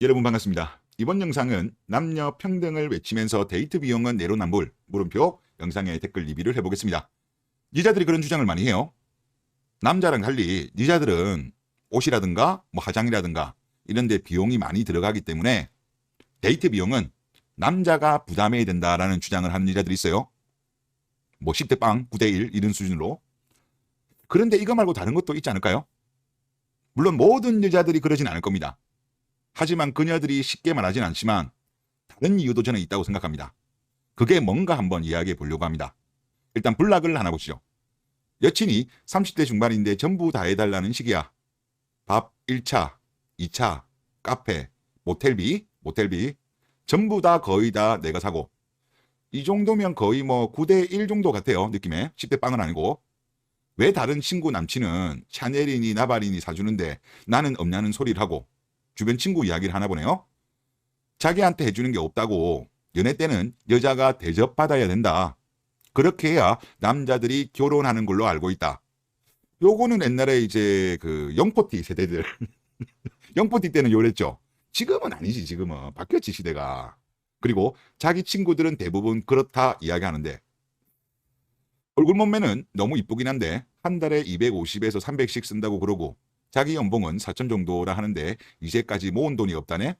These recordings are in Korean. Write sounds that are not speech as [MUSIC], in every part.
여러분 반갑습니다. 이번 영상은 남녀 평등을 외치면서 데이트 비용은 내로남불 물음표 영상에 댓글 리뷰를 해보겠습니다. 여자들이 그런 주장을 많이 해요. 남자랑 달리 여자들은 옷이라든가 뭐 화장이라든가 이런 데 비용이 많이 들어가기 때문에 데이트 비용은 남자가 부담해야 된다라는 주장을 하는 여자들이 있어요. 뭐 10대 빵, 9대 1 이런 수준으로. 그런데 이거 말고 다른 것도 있지 않을까요? 물론 모든 여자들이 그러진 않을 겁니다. 하지만 그녀들이 쉽게 말하진 않지만 다른 이유도 저는 있다고 생각합니다. 그게 뭔가 한번 이야기해 보려고 합니다. 일단 블락을 하나 보시죠. 여친이 30대 중반인데 전부 다 해달라는 시기야. 밥 1차, 2차, 카페, 모텔비, 모텔비 전부 다 거의 다 내가 사고 이 정도면 거의 뭐 9대 1 정도 같아요. 느낌에 10대 빵은 아니고 왜 다른 친구 남친은 샤넬이니 나발이니 사주는데 나는 없냐는 소리를 하고 주변 친구 이야기를 하나 보네요. 자기한테 해주는 게 없다고 연애 때는 여자가 대접받아야 된다. 그렇게 해야 남자들이 결혼하는 걸로 알고 있다. 요거는 옛날에 이제 그 영포티 세대들 [LAUGHS] 영포티 때는 요랬죠. 지금은 아니지 지금은 바뀌었지 시대가. 그리고 자기 친구들은 대부분 그렇다 이야기하는데 얼굴 몸매는 너무 이쁘긴 한데 한 달에 250에서 300씩 쓴다고 그러고 자기 연봉은 4천 정도라 하는데 이제까지 모은 돈이 없다네?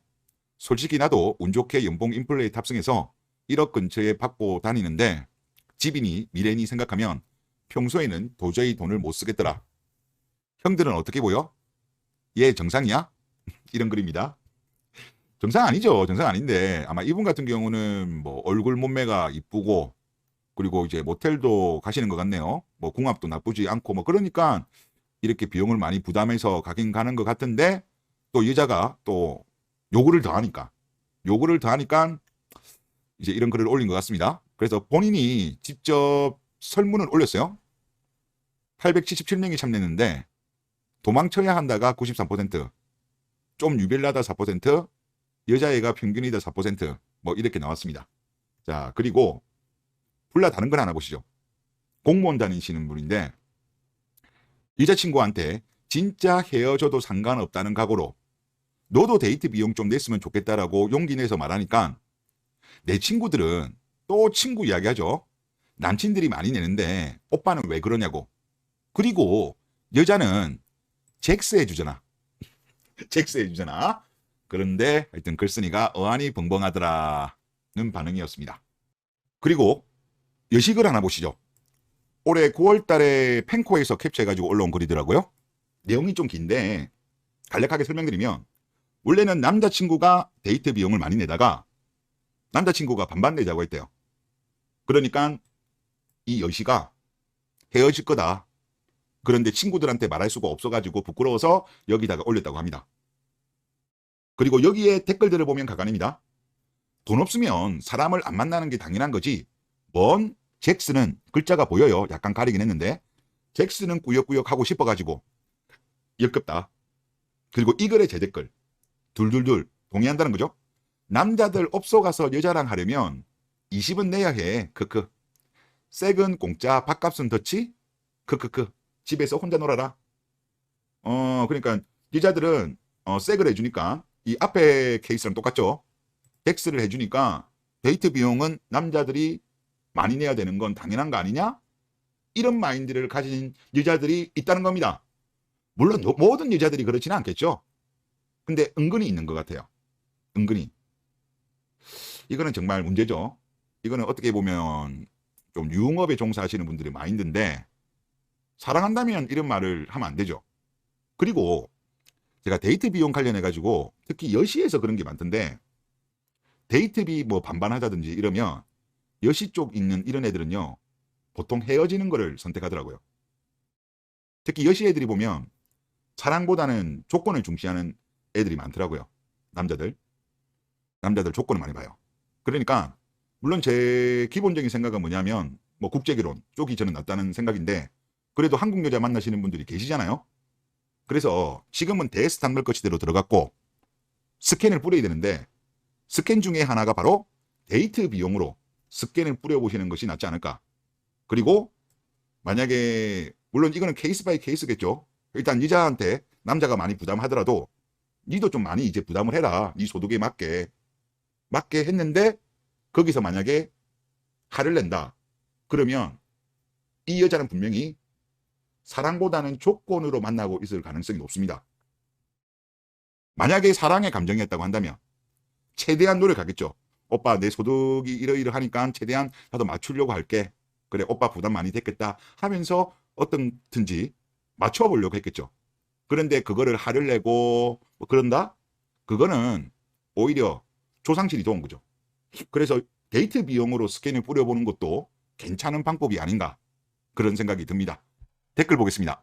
솔직히 나도 운 좋게 연봉 인플레이 탑승해서 1억 근처에 받고 다니는데 집이니 미래니 생각하면 평소에는 도저히 돈을 못 쓰겠더라. 형들은 어떻게 보여? 얘 정상이야? [LAUGHS] 이런 글입니다. 정상 아니죠. 정상 아닌데 아마 이분 같은 경우는 뭐 얼굴 몸매가 이쁘고 그리고 이제 모텔도 가시는 것 같네요. 뭐 궁합도 나쁘지 않고 뭐 그러니까 이렇게 비용을 많이 부담해서 가긴 가는 것 같은데 또 여자가 또 요구를 더하니까 요구를 더하니까 이제 이런 글을 올린 것 같습니다. 그래서 본인이 직접 설문을 올렸어요. 877명이 참여했는데 도망쳐야 한다가 93%좀 유별나다 4% 여자애가 평균이다 4%뭐 이렇게 나왔습니다. 자 그리고 불라 다른 걸 하나 보시죠. 공무원 다니시는 분인데 여자친구한테 진짜 헤어져도 상관없다는 각오로 너도 데이트 비용 좀 냈으면 좋겠다라고 용기 내서 말하니까 내 친구들은 또 친구 이야기하죠. 남친들이 많이 내는데 오빠는 왜 그러냐고. 그리고 여자는 잭스 해주잖아. [LAUGHS] 잭스 해주잖아. 그런데 하여튼 글쓴이가 어안이 벙벙하더라는 반응이었습니다. 그리고 여식을 하나 보시죠. 올해 9월 달에 펜코에서 캡처해가지고 올라온 글이더라고요. 내용이 좀 긴데 간략하게 설명드리면 원래는 남자친구가 데이트 비용을 많이 내다가 남자친구가 반반 내자고 했대요. 그러니까 이 여시가 헤어질 거다. 그런데 친구들한테 말할 수가 없어가지고 부끄러워서 여기다가 올렸다고 합니다. 그리고 여기에 댓글들을 보면 가관입니다. 돈 없으면 사람을 안 만나는 게 당연한 거지. 뭔 잭스는 글자가 보여요. 약간 가리긴 했는데 잭스는 꾸역꾸역 하고 싶어가지고 역겹다. 그리고 이 글의 제 댓글 둘둘둘 동의한다는 거죠. 남자들 업소 가서 여자랑 하려면 20은 내야 해. 크크. 색은 공짜, 밥값은 더치? 크크크. 집에서 혼자 놀아라. 어, 그러니까 여자들은 어, 색을 해주니까 이 앞에 케이스랑 똑같죠. 잭스를 해주니까 데이트 비용은 남자들이 많이 내야 되는 건 당연한 거 아니냐? 이런 마인드를 가진 여자들이 있다는 겁니다. 물론 모든 여자들이 그렇지는 않겠죠. 근데 은근히 있는 것 같아요. 은근히. 이거는 정말 문제죠. 이거는 어떻게 보면 좀 유흥업에 종사하시는 분들의 마인드인데 사랑한다면 이런 말을 하면 안 되죠. 그리고 제가 데이트 비용 관련해 가지고 특히 여시에서 그런 게 많던데 데이트비 뭐 반반하자든지 이러면 여시 쪽 있는 이런 애들은요 보통 헤어지는 거를 선택하더라고요. 특히 여시 애들이 보면 사랑보다는 조건을 중시하는 애들이 많더라고요. 남자들. 남자들 조건을 많이 봐요. 그러니까 물론 제 기본적인 생각은 뭐냐면 뭐 국제결혼 쪽이 저는 낫다는 생각인데 그래도 한국 여자 만나시는 분들이 계시잖아요. 그래서 지금은 대스탄물 거치대로 들어갔고 스캔을 뿌려야 되는데 스캔 중에 하나가 바로 데이트 비용으로 스캔을 뿌려보시는 것이 낫지 않을까. 그리고 만약에 물론 이거는 케이스 바이 케이스겠죠. 일단 여자한테 남자가 많이 부담하더라도 니도 좀 많이 이제 부담을 해라. 니 소득에 맞게. 맞게 했는데 거기서 만약에 화를 낸다. 그러면 이 여자는 분명히 사랑보다는 조건으로 만나고 있을 가능성이 높습니다. 만약에 사랑의 감정이었다고 한다면 최대한 노력하겠죠. 오빠 내 소득이 이러이러하니까 최대한 나도 맞추려고 할게. 그래 오빠 부담 많이 됐겠다 하면서 어떤든지 맞춰보려고 했겠죠. 그런데 그거를 화를 내고 뭐 그런다? 그거는 오히려 조상실이 좋은 거죠. 그래서 데이트 비용으로 스캔을 뿌려보는 것도 괜찮은 방법이 아닌가 그런 생각이 듭니다. 댓글 보겠습니다.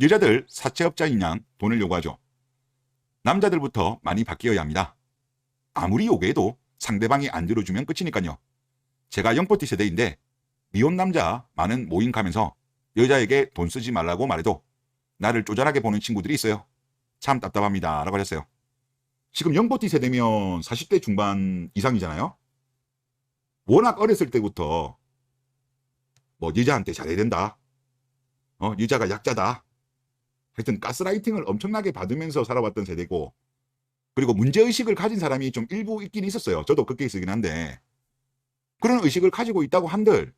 여자들 사채업자인 양 돈을 요구하죠. 남자들부터 많이 바뀌어야 합니다. 아무리 요구해도 상대방이 안 들어주면 끝이니까요. 제가 영포티 세대인데 미혼 남자 많은 모임 가면서 여자에게 돈 쓰지 말라고 말해도 나를 쪼잔하게 보는 친구들이 있어요. 참 답답합니다. 라고 하셨어요. 지금 영포티 세대면 40대 중반 이상이잖아요. 워낙 어렸을 때부터 뭐 여자한테 잘해야 된다. 어, 여자가 약자다. 하여튼 가스라이팅을 엄청나게 받으면서 살아왔던 세대고 그리고 문제의식을 가진 사람이 좀 일부 있긴 있었어요. 저도 그 케이스이긴 한데 그런 의식을 가지고 있다고 한들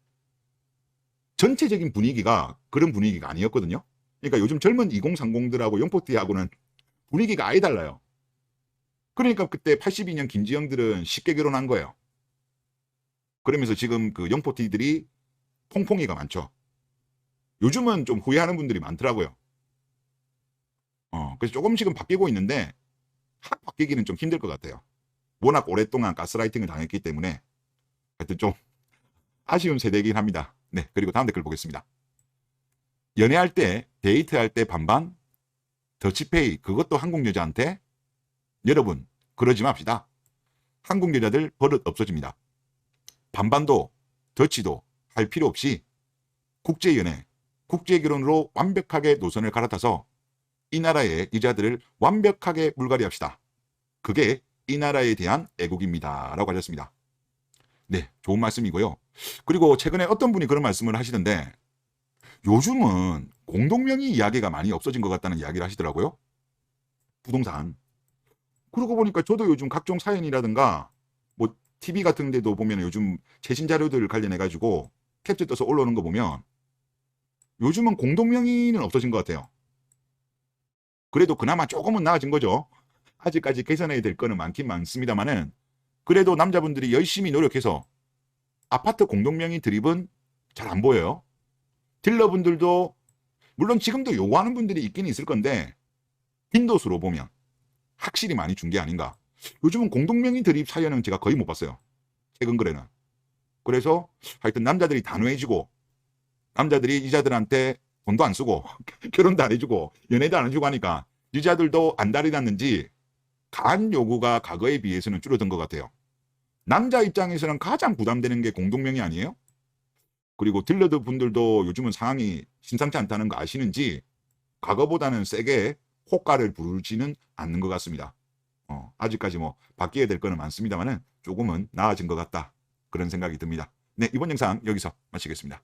전체적인 분위기가 그런 분위기가 아니었거든요. 그러니까 요즘 젊은 2030들하고 영포티하고는 분위기가 아예 달라요. 그러니까 그때 82년 김지영들은 쉽게 결혼한 거예요. 그러면서 지금 그 영포티들이 퐁퐁이가 많죠. 요즘은 좀 후회하는 분들이 많더라고요. 어, 그래서 조금씩은 바뀌고 있는데 확 바뀌기는 좀 힘들 것 같아요. 워낙 오랫동안 가스라이팅을 당했기 때문에 하여튼 좀 [LAUGHS] 아쉬운 세대이긴 합니다. 네, 그리고 다음 댓글 보겠습니다. 연애할 때, 데이트할 때 반반, 더치페이 그것도 한국 여자한테 여러분 그러지 맙시다. 한국 여자들 버릇 없어집니다. 반반도 더치도 할 필요 없이 국제연애, 국제결혼으로 완벽하게 노선을 갈아타서 이 나라의 여자들을 완벽하게 물갈이합시다. 그게 이 나라에 대한 애국입니다. 라고 하셨습니다. 네, 좋은 말씀이고요. 그리고 최근에 어떤 분이 그런 말씀을 하시던데 요즘은 공동명의 이야기가 많이 없어진 것 같다는 이야기를 하시더라고요. 부동산. 그러고 보니까 저도 요즘 각종 사연이라든가 뭐 TV 같은 데도 보면 요즘 최신 자료들 관련해 가지고 캡처 떠서 올라오는 거 보면 요즘은 공동명의는 없어진 것 같아요. 그래도 그나마 조금은 나아진 거죠. 아직까지 개선해야 될 거는 많긴 많습니다만은 그래도 남자분들이 열심히 노력해서 아파트 공동명의 드립은 잘 안 보여요. 딜러분들도 물론 지금도 요구하는 분들이 있긴 있을 건데 빈도수로 보면 확실히 많이 준 게 아닌가. 요즘은 공동명의 드립 사연은 제가 거의 못 봤어요. 최근 글에는. 그래서 하여튼 남자들이 단호해지고 남자들이 여자들한테 돈도 안 쓰고 [LAUGHS] 결혼도 안 해주고 연애도 안 해주고 하니까 여자들도 안달이 났는지 간 요구가 과거에 비해서는 줄어든 것 같아요. 남자 입장에서는 가장 부담되는 게 공동명의 아니에요? 그리고 딜러드 분들도 요즘은 상황이 심상치 않다는 거 아시는지 과거보다는 세게 호가를 부르지는 않는 것 같습니다. 어, 아직까지 뭐 바뀌어야 될 거는 많습니다만은 조금은 나아진 것 같다. 그런 생각이 듭니다. 네, 이번 영상 여기서 마치겠습니다.